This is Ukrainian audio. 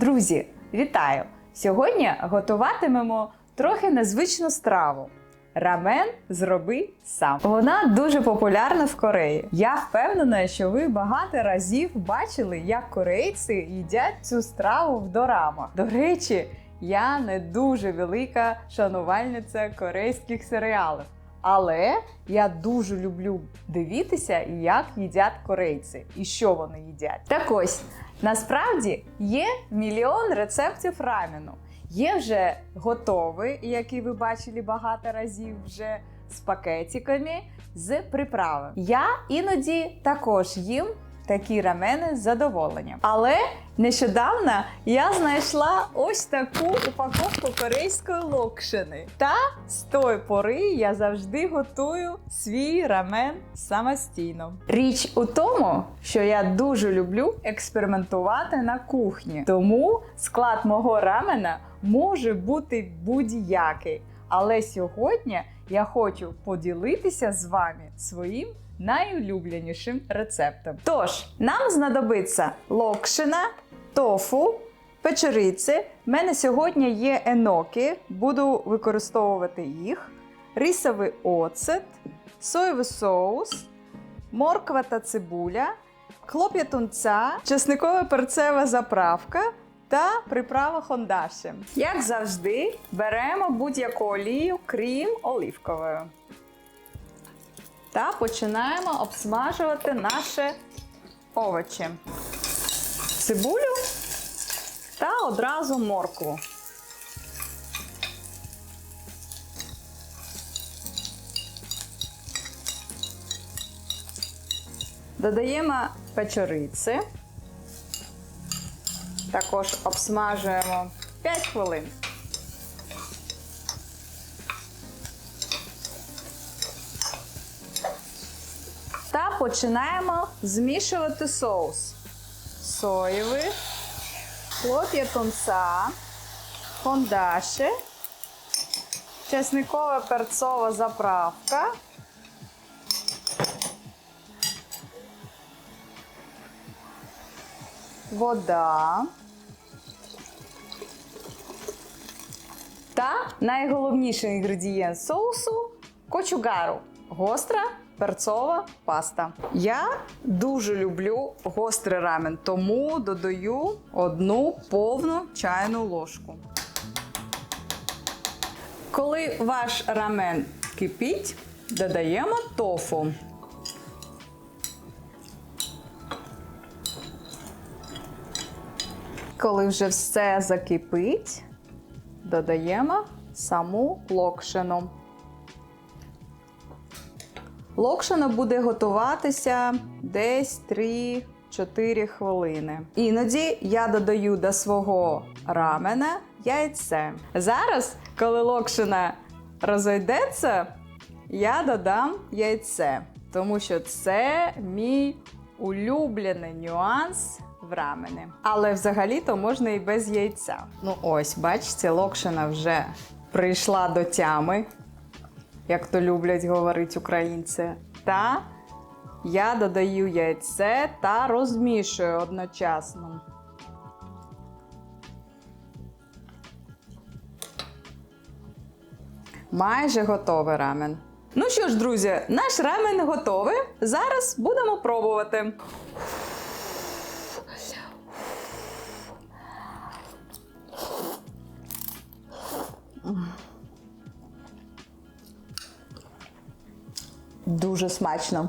Друзі, вітаю! Сьогодні готуватимемо трохи незвичну страву. Рамен зроби сам. Вона дуже популярна в Кореї. Я впевнена, що ви багато разів бачили, як корейці їдять цю страву в дорамах. До речі, я не дуже велика шанувальниця корейських серіалів. Але я дуже люблю дивитися, як їдять корейці і що вони їдять. Так ось насправді є мільйон рецептів рамену. Є вже готовий, який ви бачили багато разів вже з пакетиками, з приправами. Я іноді також їм такі рамени з задоволенням. Але нещодавно я знайшла ось таку упаковку корейської локшини. Та з тої пори я завжди готую свій рамен самостійно. Річ у тому, що я дуже люблю експериментувати на кухні, тому склад мого рамена може бути будь-який. Але сьогодні я хочу поділитися з вами своїм найулюбленішим рецептом. Тож, нам знадобиться локшина, тофу, печериці. У мене сьогодні є еноки, буду використовувати їх, рисовий оцет, соєвий соус, морква та цибуля, хлоп'я тунця, чесникова перцева заправка та приправа хондаші. Як завжди, беремо будь-яку олію, крім оливкової. Та починаємо обсмажувати наші овочі. Цибулю та одразу моркву. Додаємо печериці. Також обсмажуємо 5 хвилин. Та починаємо змішувати соус. Соєвий, хлоп'я тунца, хондаші, чесникова перцова заправка. Вода. Та найголовніший інгредієнт соусу кочугару. Гостра перцова паста. Я дуже люблю гострий рамен, тому додаю одну повну чайну ложку. Коли ваш рамен кипить, додаємо тофу. Коли вже все закипить, додаємо саму локшину. Локшина буде готуватися десь 3-4 хвилини. Іноді я додаю до свого рамена яйце. Зараз, коли локшина розійдеться, я додам яйце, тому що це мій улюблений нюанс в рамені. Але взагалі-то можна і без яйця. Ну ось, бачите, локшина вже прийшла до тями як то люблять говорити українці. Та я додаю яйце та розмішую одночасно. Майже готовий рамен. Ну що ж, друзі, наш рамен готовий. Зараз будемо пробувати. Дуже смачно.